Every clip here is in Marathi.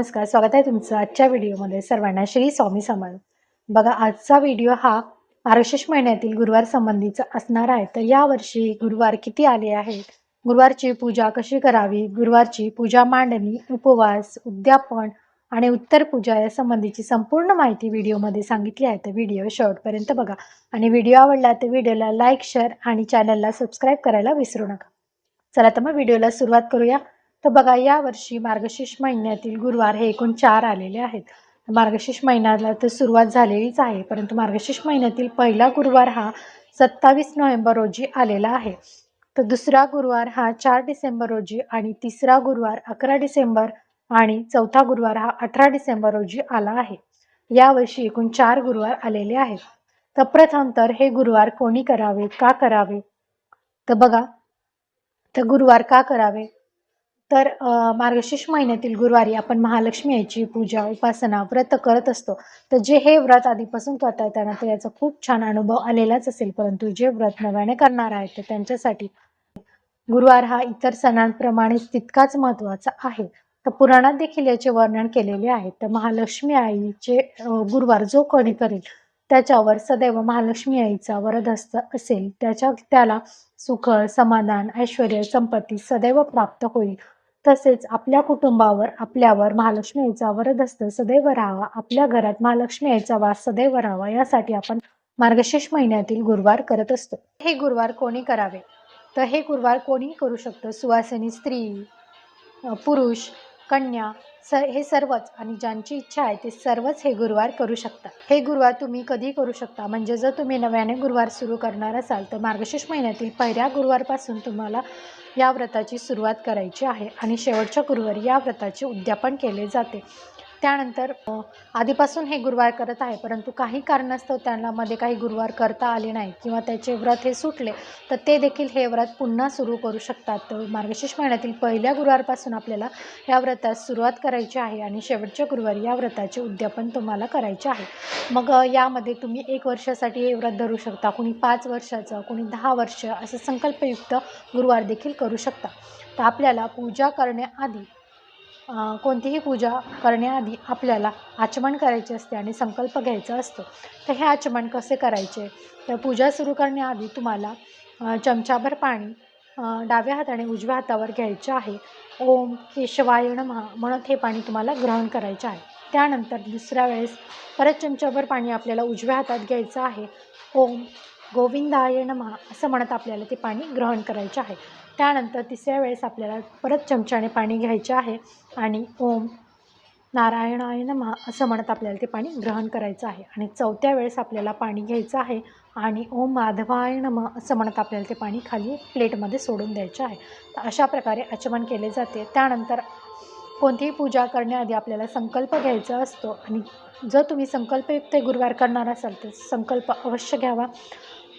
नमस्कार स्वागत आहे तुमचं आजच्या व्हिडिओमध्ये सर्वांना श्री स्वामी समर्थ. बघा आजचा व्हिडिओ हा मार्गशीर्ष महिन्यातील गुरुवार संबंधीचा असणार आहे. तर यावर्षी गुरुवार किती आले आहेत? गुरुवारची पूजा कशी करावी? गुरुवारची पूजा मांडणी उपवास उद्यापन आणि उत्तर पूजा या संबंधीची संपूर्ण माहिती व्हिडिओमध्ये सांगितली आहे. तर व्हिडिओ शेवटपर्यंत बघा. आणि व्हिडिओ आवडला तर व्हिडिओला लाईक शेअर आणि चॅनलला सबस्क्राईब करायला विसरू नका. चला तर मग व्हिडिओला सुरुवात करूया. तर बघा यावर्षी मार्गशीर्ष महिन्यातील गुरुवार हे एकूण चार आलेले आहेत. मार्गशीर्ष महिन्याला तर सुरुवात झालेलीच आहे परंतु मार्गशीर्ष महिन्यातील पहिला गुरुवार हा सत्तावीस नोव्हेंबर रोजी आलेला आहे. तर दुसरा गुरुवार हा चार डिसेंबर रोजी आणि तिसरा गुरुवार अकरा डिसेंबर आणि चौथा गुरुवार हा अठरा डिसेंबर रोजी आला आहे. यावर्षी एकूण चार गुरुवार आलेले आहेत. तर प्रथम तर हे गुरुवार कोणी करावे का करावे? तर बघा तर गुरुवार का करावे? तर मार्गशीर्ष महिन्यातील गुरुवारी आपण महालक्ष्मी याची पूजा उपासना व्रत करत असतो. तर जे हे व्रत आधीपासून करता त्यांना तर याचा खूप छान अनुभव आलेलाच असेल. परंतु जे व्रत नव्याने करणार आहेत तर त्यांच्यासाठी गुरुवार हा इतर सणांप्रमाणेच तितकाच महत्त्वाचा आहे. तर पुराणात देखील याचे वर्णन केलेले आहे. तर महालक्ष्मी आईचे गुरुवार जो कोणी करेल त्याच्यावर सदैव महालक्ष्मी आईचा वरदहस्त असेल. त्याच्या त्याला सुख समाधान ऐश्वर संपत्ती सदैव प्राप्त होईल. तसेच आपल्या कुटुंबावर आपल्यावर महालक्ष्मी आईचा असतं सदैव राहावा. आपल्या घरात महालक्ष्मी आईचा वास सदैव राहावा यासाठी आपण मार्गशीर्ष महिन्यातील गुरुवार करत असतो. हे गुरुवार कोणी करावे? तर हे गुरुवार कोणी करू शकतं. सुवासिनी स्त्री पुरुष कन्या स हे सर्वच आणि ज्यांची इच्छा आहे ते सर्वच हे गुरुवार करू शकतात. हे गुरुवार तुम्ही कधी करू शकता? म्हणजे जर तुम्ही नव्याने गुरुवार सुरू करणार असाल तर मार्गशीर्ष महिन्यातील पहिल्या गुरुवारपासून तुम्हाला या व्रताची सुरुवात करायची आहे आणि शेवटच्या गुरुवारी या व्रताचे उद्यापन केले जाते. त्यानंतर आधीपासून हे गुरुवार करत आहे परंतु काही कारणास्तव त्यांना मध्ये काही गुरुवार करता आले नाही किंवा त्याचे व्रत हे सुटले तर ते देखील हे व्रत पुन्हा सुरू करू शकतात. तर मार्गशीर्ष महिन्यातील पहिल्या गुरुवारपासून आपल्याला या व्रतास सुरुवात करायची आहे आणि शेवटच्या गुरुवारी या व्रताचे उद्यापन तुम्हाला करायचे आहे. मग यामध्ये तुम्ही एक वर्षासाठी हे व्रत धरू शकता कुणी पाच वर्षाचं कुणी दहा वर्ष असं संकल्पयुक्त गुरुवार देखील करू शकता. तर आपल्याला पूजा करण्याआधी कोणतीही पूजा करण्याआधी आपल्याला आचमन करायचे असते आणि संकल्प घ्यायचा असतो. तर हे आचमन कसे करायचे? तर पूजा सुरू करण्याआधी तुम्हाला चमचाभर पाणी डाव्या हाताने उजव्या हातावर घ्यायचे आहे. ओम केशवाय नमः म्हणत हे पाणी तुम्हाला ग्रहण करायचे आहे. त्यानंतर दुसऱ्या वेळेस परत चमचाभर पाणी आपल्याला उजव्या हातात घ्यायचं आहे. ओम गोविंदाय नमः असं म्हणत आपल्याला ते पाणी ग्रहण करायचे आहे. त्यानंतर तिसऱ्या वेळेस आपल्याला परत चमच्याने पाणी घ्यायचे आहे आणि ओम नारायणाय नमः असं म्हणत आपल्याला ते पाणी ग्रहण करायचं आहे. आणि चौथ्या वेळेस आपल्याला पाणी घ्यायचं आहे आणि ओम माधवाय नमः असं म्हणत आपल्याला ते पाणी खाली प्लेटमध्ये सोडून द्यायचं आहे. तर अशा प्रकारे आचमन केले जाते. त्यानंतर कोणतीही पूजा करण्याआधी आपल्याला संकल्प घ्यायचा असतो आणि जर तुम्ही संकल्पयुक्त गुरुवार करणार असाल तर संकल्प अवश्य घ्यावा.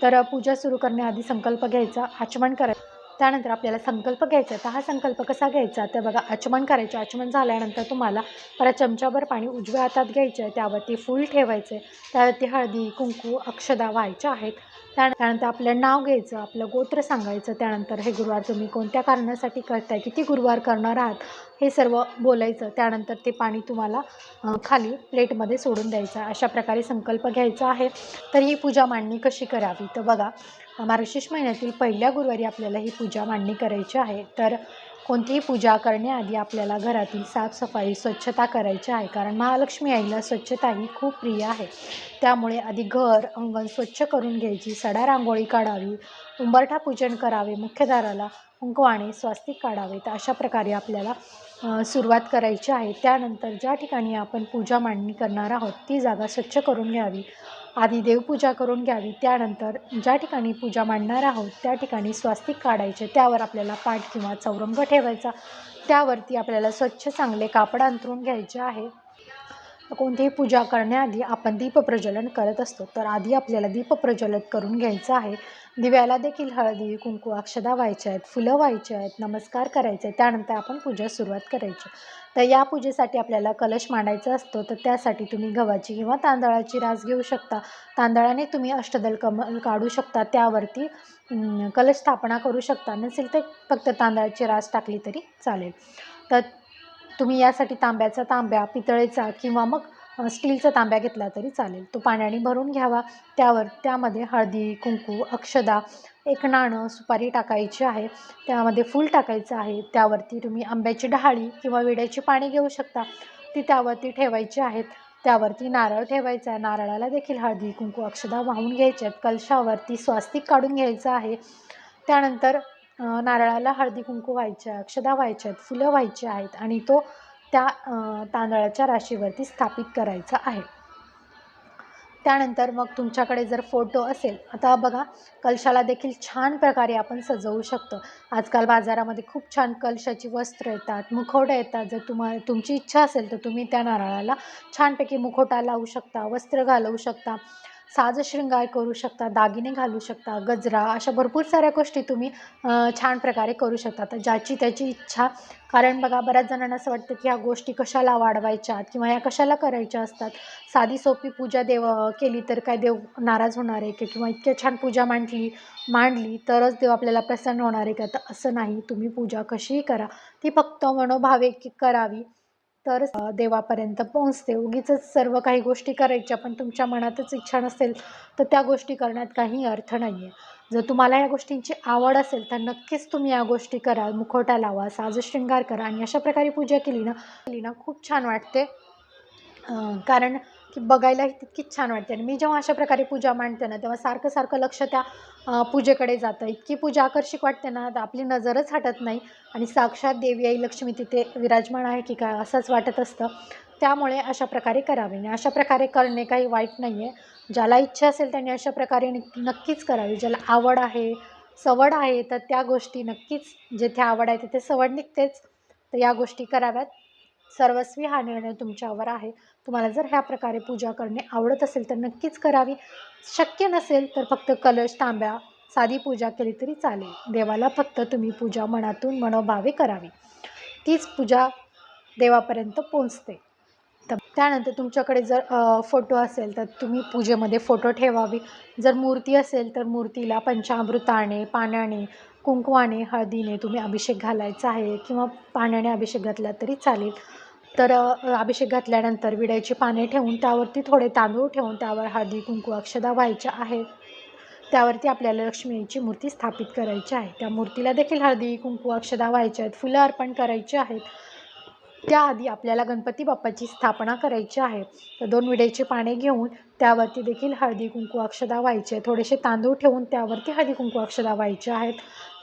तर पूजा सुरू करण्याआधी संकल्प घ्यायचा. आचमन करायचं त्यानंतर आपल्याला संकल्प घ्यायचा तर हा संकल्प कसा घ्यायचा? तर बघा आचमन करायचे. आचमन झाल्यानंतर तुम्हाला परत चमच्याभर पाणी उजव्या हातात घ्यायचं आहे. त्यावरती फूल ठेवायचे त्यावरती हळदी कुंकू अक्षदा व्हायच्या आहेत. त्या त्यानंतर आपलं नाव घ्यायचं आपलं गोत्र सांगायचं. त्यानंतर हे गुरुवार तुम्ही कोणत्या कारणासाठी करताय? किती गुरुवार करणार आहात? हे सर्व बोलायचं त्यानंतर ते पाणी तुम्हाला खाली प्लेटमध्ये सोडून द्यायचं अशा प्रकारे संकल्प घ्यायचा आहे. तर ही पूजा मांडणी कशी करावी? तर बघा मार्गशीर्ष महिन्यातील पहिल्या गुरुवारी आपल्याला ही पूजा मांडणी करायची आहे. तर कोणतीही पूजा करण्याआधी आपल्याला घरातील साफसफाई स्वच्छता करायची आहे. कारण महालक्ष्मी आईला स्वच्छता ही खूप प्रिय आहे. त्यामुळे आधी घर अंगण स्वच्छ करून घ्यायची सडा रांगोळी काढावी उंबरठा पूजन करावे मुख्यदाराला कुंकवाणे स्वास्तिक काढावे तर अशा प्रकारे आपल्याला सुरुवात करायची आहे. त्यानंतर ज्या ठिकाणी आपण पूजा मांडणी करणार आहोत ती जागा स्वच्छ करून घ्यावी. आधी देवपूजा करून घ्यावी. त्यानंतर ज्या ठिकाणी पूजा मांडणार आहोत त्या ठिकाणी स्वास्तिक काढायचे. त्यावर आपल्याला पाठ किंवा चौरंग ठेवायचा. त्यावरती आपल्याला स्वच्छ चांगले कापड अंथरून घ्यायचे आहे. कोणतीही पूजा करण्याआधी आपण दीपप्रज्वलन करत असतो. तर आधी आपल्याला दीपप्रज्वलन करून घ्यायचं आहे. दिव्याला देखील हळदी कुंकू अक्षदा व्हायच्या आहेत फुलं व्हायचे आहेत नमस्कार करायचे आहेत. त्यानंतर आपण पूजा सुरुवात करायची. तर या पूजेसाठी आपल्याला कलश मांडायचा असतो. तर त्यासाठी तुम्ही गव्हाची किंवा तांदळाची रास घेऊ शकता. तांदळाने तुम्ही अष्टदल कम काढू शकता. त्यावरती कलश स्थापना करू शकता. नसेल तर फक्त तांदळाची रास टाकली तरी चालेल. तर तुम्ही यासाठी तांब्याचा तांब्या पितळेचा किंवा मग स्टीलचा तांब्या घेतला तरी चालेल. तो पाण्याने भरून घ्यावा. त्यावर त्यामध्ये हळदी कुंकू अक्षदा एक नाणं सुपारी टाकायची आहे. त्यामध्ये फूल टाकायचं आहे. त्यावरती तुम्ही आंब्याची डहाळी किंवा विड्याची पाणी घेऊ शकता. ती त्यावरती ठेवायची आहेत. त्यावरती नारळ ठेवायचा आहे. नारळाला देखील हळदी कुंकू अक्षदा वाहून घ्यायच्या आहेत. कलशावरती स्वास्तिक काढून घ्यायचं आहे. त्यानंतर नारळाला हळदी कुंकू व्हायच्या आहे अक्षदा व्हायच्या आहेत. फुलं व्हायची आहेत. आणि तो त्या तांदळाच्या राशीवरती स्थापित करायचं आहे. त्यानंतर मग तुमच्याकडे जर फोटो असेल आता बघा कलशाला देखील छान प्रकारे आपण सजवू शकतो. आजकाल बाजारामध्ये खूप छान कलशाची वस्त्र येतात मुखवटे येतात. जर तुम्हाला तुमची इच्छा असेल तर तुम्ही त्या नारळाला छानपैकी मुखवटा लावू शकता वस्त्र घालवू शकता. साजशृंगार करू शकता दागिने घालू शकता गजरा अशा भरपूर साऱ्या गोष्टी तुम्ही छान प्रकारे करू शकता. तर ज्याची त्याची इच्छा कारण बघा बऱ्याच जणांना असं वाटतं की ह्या गोष्टी कशाला वाढवायच्यात किंवा ह्या कशाला करायच्या असतात. साधी सोपी पूजा देव केली तर काय देव नाराज होणार आहे का? किंवा इतक्या छान पूजा मांडली मांडली तरच देव आपल्याला प्रसन्न होणार आहे का? तर असं नाही. तुम्ही पूजा कशीही करा ती फक्त मनोभावे की करावी. तर देवापर्यंत पोहोचते. उगीच सर्व काही गोष्टी करायच्या पण तुमच्या मनातच इच्छा नसेल तर त्या गोष्टी करण्यात काही अर्थ नाही आहे जर तुम्हाला या गोष्टींची आवड असेल तर नक्कीच तुम्ही या गोष्टी करा. मुखवटा लावा साजशृंगार करा आणि अशा प्रकारे पूजा केली ना केली ना खूप छान वाटते. कारण की बघायलाही तितकीच छान वाटते. आणि मी जेव्हा अशा प्रकारे पूजा मांडते ना तेव्हा सारखं सारखं लक्ष त्या पूजेकडे जातं. इतकी पूजा आकर्षक वाटते ना तर आपली नजरच हटत नाही. आणि साक्षात देवी आई लक्ष्मी तिथे विराजमान आहे की काय असंच वाटत असतं. त्यामुळे अशा प्रकारे करावे. आणि अशा प्रकारे करणे काही वाईट नाही आहे ज्याला इच्छा असेल त्यांनी अशा प्रकारे नक्कीच करावी. ज्याला आवड आहे सवड आहे तर त्या गोष्टी नक्कीच जेथे आवड आहे तिथे सवड निघतेच. तर या गोष्टी कराव्यात. सर्वस्वी हा निर्णय तुमच्यावर आहे. तुम्हाला जर ह्या प्रकारे पूजा करणे आवडत असेल तर नक्कीच करावी. शक्य नसेल तर फक्त कलश तांब्या साधी पूजा केली तरी चालेल. देवाला फक्त तुम्ही पूजा मनातून मनोभावे करावी. तीच पूजा देवापर्यंत पोचते तर त्यानंतर तुमच्याकडे जर फोटो असेल तर तुम्ही पूजेमध्ये फोटो ठेवावी. जर मूर्ती असेल तर मूर्तीला पंचामृताने पाण्याने कुंकवाने हळदीने तुम्ही अभिषेक घालायचा आहे किंवा पाण्याने अभिषेक घातला तरी चालेल. तर अभिषेक घातल्यानंतर विड्याची पाने ठेवून त्यावरती थोडे तांदूळ ठेवून त्यावर हळदी कुंकू अक्षदा व्हायच्या आहे त्यावरती आपल्याला लक्ष्मीची मूर्ती स्थापित करायची आहे. त्या मूर्तीला देखील हळदी कुंकू अक्षदा व्हायच्या आहेत. फुलं अर्पण करायची आहेत. त्याआधी आपल्याला गणपती बाप्पाची स्थापना करायची आहे. तर दोन विड्याची पाने घेऊन त्यावरती देखील हळदी कुंकू अक्षदा व्हायचे. थोडेसे तांदूळ ठेवून त्यावरती हळदी कुंकू अक्षदा व्हायच्या आहेत.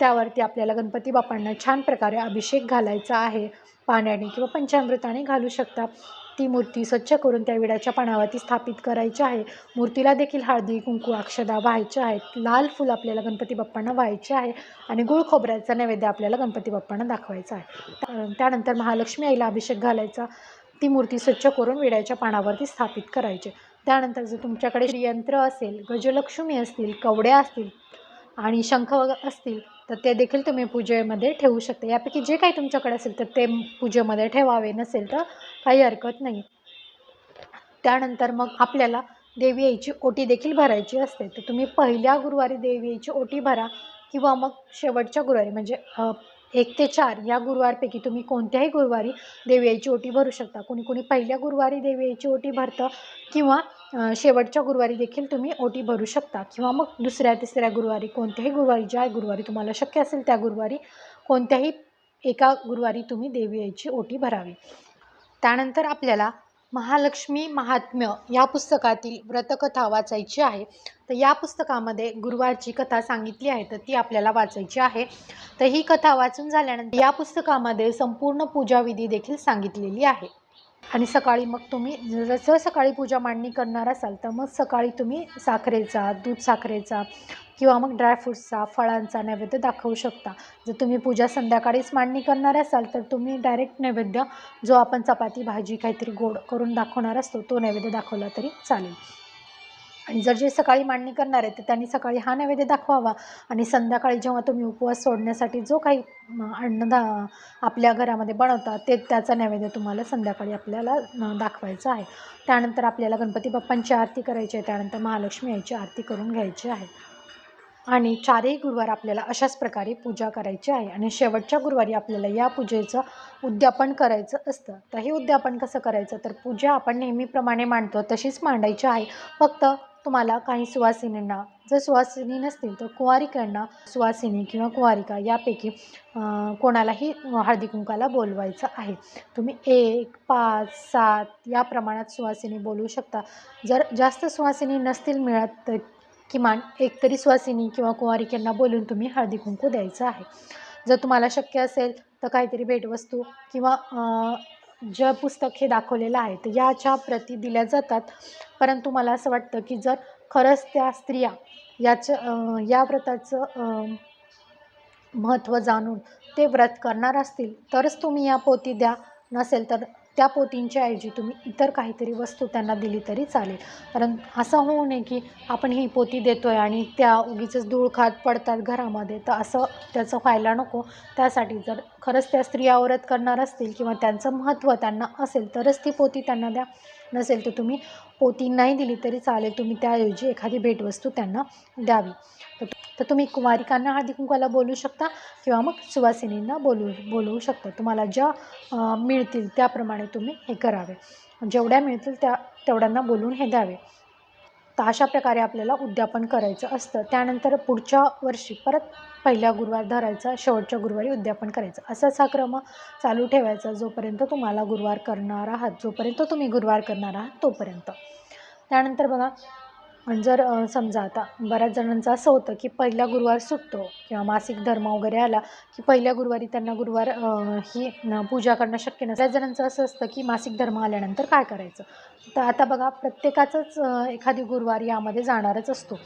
त्यावरती आपल्याला गणपती बाप्पांना छान प्रकारे अभिषेक घालायचा आहे. पाण्याने किंवा पंचामृताने घालू शकता. ती मूर्ती स्वच्छ करून त्या विड्याच्या पानावरती स्थापित करायची आहे. मूर्तीला देखील हळदी कुंकू अक्षदा व्हायच्या आहेत. लाल फुल आपल्याला गणपती बाप्पांना व्हायचे आहे आणि गुळ खोबऱ्याचा नैवेद्य आपल्याला गणपती बाप्पांना दाखवायचा आहे. त्या- त्यानंतर महालक्ष्मी आईला अभिषेक घालायचा. ती मूर्ती स्वच्छ करून विड्याच्या पानावरती स्थापित करायची. त्यानंतर जर तुमच्याकडे यंत्र असेल गजलक्ष्मी असतील कवड्या असतील आणि शंख वगैरे असतील तर ते देखील तुम्ही पूजेमध्ये ठेवू शकता. यापैकी जे काही तुमच्याकडे असेल तर ते पूजेमध्ये ठेवावे. नसेल तर काही हरकत नाही. त्यानंतर मग आपल्याला देवी आईची ओटी देखील भरायची असते. तर तुम्ही पहिल्या गुरुवारी देवी यायची ओटी भरा किंवा मग शेवटच्या गुरुवारी म्हणजे एक ते चार या गुरुवारपैकी तुम्ही कोणत्याही गुरुवारी देवी आईची ओटी भरू शकता. कोणी कोणी पहिल्या गुरुवारी देवी आईची ओटी भरतं किंवा शेवटच्या गुरुवारी देखील तुम्ही ओटी भरू शकता. किंवा मग दुसऱ्या तिसऱ्या गुरुवारी कोणत्याही गुरुवारी ज्या गुरुवारी तुम्हाला शक्य असेल त्या गुरुवारी कोणत्याही एका गुरुवारी तुम्ही देवी आईची ओटी भरावी. त्यानंतर आपल्याला महालक्ष्मी महात्म्य या पुस्तकातील व्रतकथा वाचायची आहे. तर या पुस्तकामध्ये गुरुवारची कथा सांगितली आहे तर ती आपल्याला वाचायची आहे. तर ही कथा वाचून झाल्यानंतर या पुस्तकामध्ये संपूर्ण पूजाविधी देखील सांगितलेली आहे. आणि सकाळी मग तुम्ही जसं सकाळी पूजा मांडणी करणार असाल तर मग सकाळी तुम्ही साखरेचा दूध साखरेचा किंवा मग ड्रायफ्रूट्सचा फळांचा नैवेद्य दाखवू शकता. जर तुम्ही पूजा संध्याकाळीच मांडणी करणार असाल तर तुम्ही डायरेक्ट नैवेद्य जो आपण चपाती भाजी काहीतरी गोड करून दाखवणार असतो तो नैवेद्य दाखवला तरी चालेल. आणि जर जे सकाळी मांडणी करणार आहे तर त्यांनी सकाळी हा नैवेद्य दाखवावा. आणि संध्याकाळी जेव्हा तुम्ही उपवास सोडण्यासाठी जो काही अन्नदा आपल्या घरामध्ये बनवतात ते त्याचा नैवेद्य तुम्हाला संध्याकाळी आपल्याला दाखवायचा आहे. त्यानंतर आपल्याला गणपती बाप्पांची आरती करायची आहे त्यानंतर महालक्ष्मी याची आरती करून घ्यायची आहे. आणि चारही गुरुवार आपल्याला अशाच प्रकारे पूजा करायची आहे. आणि शेवटच्या गुरुवारी आपल्याला या पूजेचं उद्यापन करायचं असतं. तर हे उद्यापन कसं करायचं? तर पूजा आपण नेहमीप्रमाणे मांडतो तशीच मांडायची आहे. फक्त तुम्हाला काही सुवासिनींना जर सुवासिनी नसतील तर कुवारिकांना सुवासिनी किंवा कुवारिका यापैकी कोणालाही हळदी कुंकाला बोलवायचं आहे. तुम्ही एक पाच सात या प्रमाणात सुवासिनी बोलवू शकता. जर जास्त सुवासिनी नसतील मिळत तर किमान एक तरी सुवासिनी किंवा कुवारिकांना बोलून तुम्ही हळदी कुंकू द्यायचं आहे. जर तुम्हाला शक्य असेल तर काहीतरी भेटवस्तू किंवा जे पुस्तक हे दाखवलेलं आहे. तर याच्या प्रती दिल्या जातात. परंतु मला असं वाटतं की जर खरंच त्या स्त्रिया याचं या व्रताचं महत्त्व जाणून ते व्रत करणार असतील तरच तुम्ही या पोती द्या. नसेल तर त्या पोतींच्या ऐवजी तुम्ही इतर काहीतरी वस्तू त्यांना दिली तरी चालेल. कारण असं होऊ नये की आपण ही पोती देतो आहे आणि त्या उगीच धूळ खात पडतात घरामध्ये तर असं त्याचं व्हायला नको. त्यासाठी जर खरंच त्या स्त्रिया व्रत करणार असतील किंवा त्यांचं महत्त्व त्यांना असेल तरच ती पोती त्यांना द्या. नसेल तर तुम्ही पोती नाही दिली तरी चालेल. तुम्ही त्याऐवजी एखादी भेटवस्तू त्यांना द्यावी. तर तुम्ही कुमारिकांना हळदी कुंकवाला बोलू शकता किंवा मग सुवासिनींना बोलू बोलवू शकता. तुम्हाला ज्या मिळतील त्याप्रमाणे तुम्ही हे करावे. जेवढ्या मिळतील त्या तेवढ्यांना बोलून हे द्यावे. तर अशा प्रकारे आपल्याला उद्यापन करायचं असतं. त्यानंतर पुढच्या वर्षी परत पहिल्या गुरुवार धरायचा शेवटच्या गुरुवारी उद्यापन करायचं. असाच हा क्रम चालू ठेवायचा जोपर्यंत तुम्हाला गुरुवार करणार आहात जोपर्यंत तुम्ही गुरुवार करणार आहात तोपर्यंत. त्यानंतर बघा जर समजा आता बऱ्याच जणांचं असं होतं की पहिला गुरुवार सुटतो किंवा मासिक धर्म वगैरे आला की पहिल्या गुरुवारी त्यांना गुरुवार ही पूजा करणं शक्य नसतं. बऱ्याच जणांचं असं असतं की मासिक धर्म आल्यानंतर काय करायचं? तर आता बघा प्रत्येकाचंच एखादी गुरुवार यामध्ये जाणारच असतो.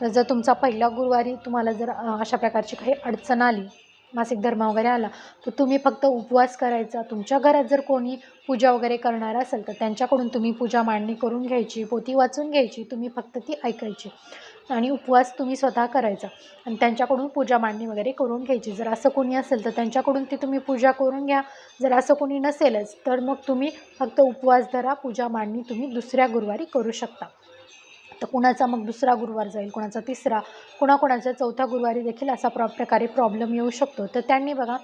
तर जर तुमचा पहिला गुरुवारी तुम्हाला जर अशा प्रकारची काही अडचण आली मासिक धर्म वगैरे आला तर तुम्ही फक्त उपवास करायचा. तुमच्या घरात जर कोणी पूजा वगैरे करणार असेल तर त्यांच्याकडून तुम्ही पूजा मांडणी करून घ्यायची पोती वाचून घ्यायची तुम्ही फक्त ती ऐकायची. आणि उपवास तुम्ही स्वतः करायचा. आणि त्यांच्याकडून पूजा मांडणी वगैरे करून घ्यायची. जर असं कोणी असेल तर त्यांच्याकडून ती तुम्ही पूजा करून घ्या. जर असं कोणी नसेलच तर मग तुम्ही फक्त उपवास धरा पूजा मांडणी तुम्ही दुसऱ्या गुरुवारी करू शकता. तर कुणाचा मग दुसरा गुरुवार जाईल कुणाचा तिसरा कुणाकुणाचा चौथ्या गुरुवारी देखील असा प्रॉ प्रकारे प्रॉब्लेम येऊ शकतो. तर त्यांनी बघा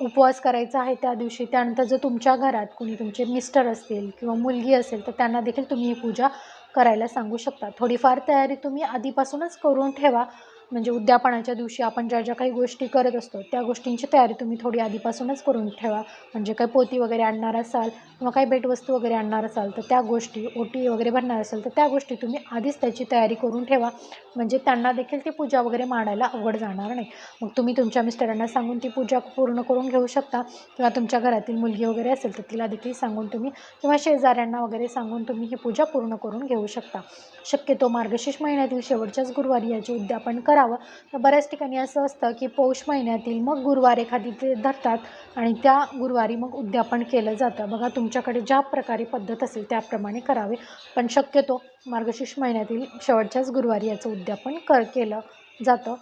उपवास करायचा आहे त्या दिवशी त्यानंतर जर तुमच्या घरात कुणी तुमचे मिस्टर असतील किंवा मुलगी असेल तर त्यांना देखील तुम्ही ही पूजा करायला सांगू शकता. थोडीफार तयारी तुम्ही आधीपासूनच करून ठेवा. म्हणजे उद्यापनाच्या दिवशी आपण ज्या ज्या काही गोष्टी करत असतो त्या गोष्टींची तयारी तुम्ही थोडी आधीपासूनच करून ठेवा. म्हणजे काही पोती वगैरे आणणार असाल किंवा काही भेटवस्तू वगैरे आणणार असाल तर त्या गोष्टी ओटी वगैरे भरणार असाल तर त्या गोष्टी तुम्ही आधीच त्याची तयारी करून ठेवा. म्हणजे त्यांना देखील ती पूजा वगैरे मांडायला अवघड जाणार नाही. मग तुम्ही तुमच्या मिस्टरांना सांगून ती पूजा पूर्ण करून घेऊ शकता. किंवा तुमच्या घरातील मुलगी वगैरे असेल तर तिला देखील सांगून तुम्ही किंवा शेजाऱ्यांना वगैरे सांगून तुम्ही ही पूजा पूर्ण करून घेऊ शकता. शक्यतो मार्गशीर्ष महिन्यातील शेवटच्याच गुरुवारी याचे उद्यापन करा. करावं. तर बऱ्याच ठिकाणी असं असतं की पौष महिन्यातील मग गुरुवार एखादी ते धरतात आणि त्या गुरुवारी मग उद्यापन केलं जातं. बघा तुमच्याकडे ज्या प्रकारे पद्धत असेल त्याप्रमाणे करावे. पण शक्यतो मार्गशीर्ष महिन्यातील शेवटच्याच गुरुवारी याचं उद्यापन कर केलं जातं.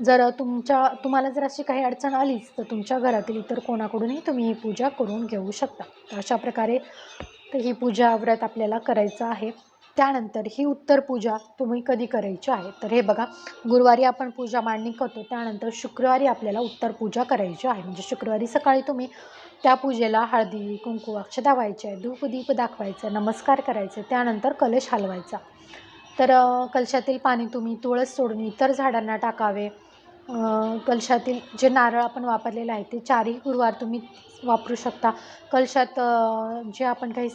जर तुमच्या तुम्हाला जर अशी काही अडचण आलीच तर तुमच्या घरातील इतर कोणाकडूनही तुम्ही ही पूजा करून घेऊ शकता. तर अशा प्रकारे तर ही पूजा व्रत आपल्याला करायचं आहे. त्यानंतर ही उत्तर पूजा तुम्ही कधी करायची आहे? तर हे बघा गुरुवारी आपण पूजा मांडणी करतो त्यानंतर शुक्रवारी आपल्याला उत्तर पूजा करायची आहे. म्हणजे शुक्रवारी सकाळी तुम्ही त्या पूजेला हळदी कुंकू अक्षता व्हायचे धूप दीप दाखवायचं नमस्कार करायचे त्यानंतर कलश हलवायचा. तर कलशातील पाणी तुम्ही तुळस सोडून इतर झाडांना टाकावे. कलशातील जे नारळ आपण वापरलेलं आहे ते चारही गुरुवार तुम्ही वापरू शकता. कलशात जे आपण काही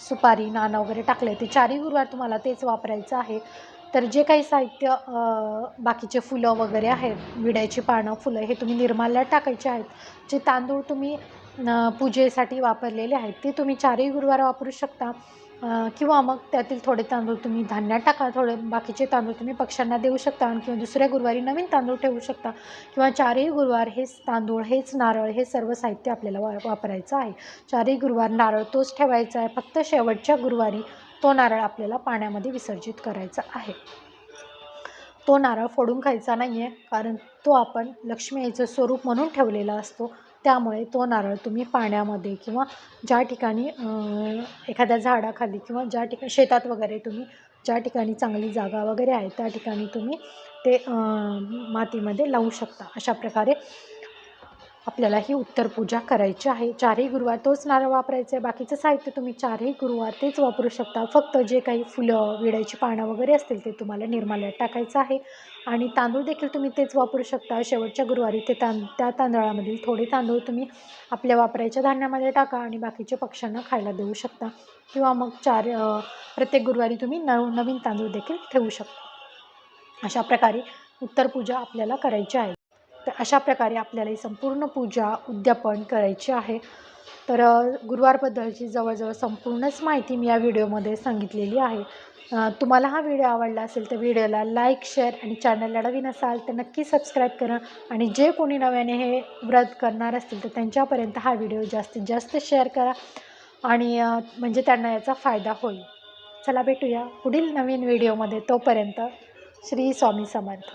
सुपारी नाणं वगैरे टाकले ते चारही गुरुवार तुम्हाला तेच वापरायचं आहे. तर जे काही साहित्य बाकीचे फुलं वगैरे आहेत विड्याची पानं फुलं हे तुम्ही निर्माल्यात टाकायचे आहेत. जे तांदूळ तुम्ही पूजेसाठी वापरलेले आहेत ते तुम्ही चारही गुरुवार वापरू शकता. किंवा मग त्यातील थोडे तांदूळ तुम्ही धान्यात टाका थोडे बाकीचे तांदूळ तुम्ही पक्ष्यांना देऊ शकता आणि किंवा दुसऱ्या गुरुवारी नवीन तांदूळ ठेवू शकता. किंवा चारही गुरुवार हेच तांदूळ हेच नारळ हे सर्व साहित्य आपल्याला वा वापरायचं आहे. चारही गुरुवार नारळ तोच ठेवायचा आहे. फक्त शेवटच्या गुरुवारी तो नारळ आपल्याला पाण्यामध्ये विसर्जित करायचा आहे. तो नारळ फोडून खायचा नाही आहे कारण तो आपण लक्ष्मी आईचं स्वरूप म्हणून ठेवलेला असतो. त्यामुळे तो नारळ तुम्ही पाण्यामध्ये किंवा ज्या ठिकाणी एखाद्या झाडाखाली किंवा ज्या ठिकाणी शेतात वगैरे तुम्ही ज्या ठिकाणी चांगली जागा वगैरे आहे त्या ठिकाणी तुम्ही ते मातीमध्ये लावू शकता. अशा प्रकारे आपल्याला ही उत्तर पूजा करायची आहे. चारही गुरुवार तोच नारळ वापरायचा आहे. बाकीचं साहित्य तुम्ही चारही गुरुवार तेच वापरू शकता. फक्त जे काही फुलं विड्याची पानं वगैरे असतील ते तुम्हाला निर्माल्यात टाकायचं आहे. आणि तांदूळ देखील तुम्ही तेच वापरू शकता. शेवटच्या गुरुवारी ते तां त्या तांदळामधील थोडे तांदूळ तुम्ही आपल्या वापरायच्या धान्यामध्ये टाका आणि बाकीचे पक्ष्यांना खायला देऊ शकता. किंवा मग चार प्रत्येक गुरुवारी तुम्ही नव नवीन तांदूळ देखील ठेवू शकता. अशा प्रकारे उत्तर पूजा आपल्याला करायची आहे. अशा प्रकारे आपल्याला ही संपूर्ण पूजा उद्यापन करायची आहे. तर गुरुवारबद्दलची जवळजवळ संपूर्णच माहिती मी या व्हिडिओमध्ये सांगितलेली आहे. तुम्हाला हा व्हिडिओ आवडला असेल तर व्हिडिओला लाईक शेअर आणि चॅनलला नवीन असाल तर नक्की सबस्क्राईब करा आणि जे कोणी नव्याने हे व्रत करणार असतील तर त्यांच्यापर्यंत हा व्हिडिओ जास्तीत जास्त शेअर करा आणि म्हणजे त्यांना याचा फायदा होईल. चला भेटूया पुढील नवीन व्हिडिओमध्ये. तोपर्यंत श्री स्वामी समर्थ.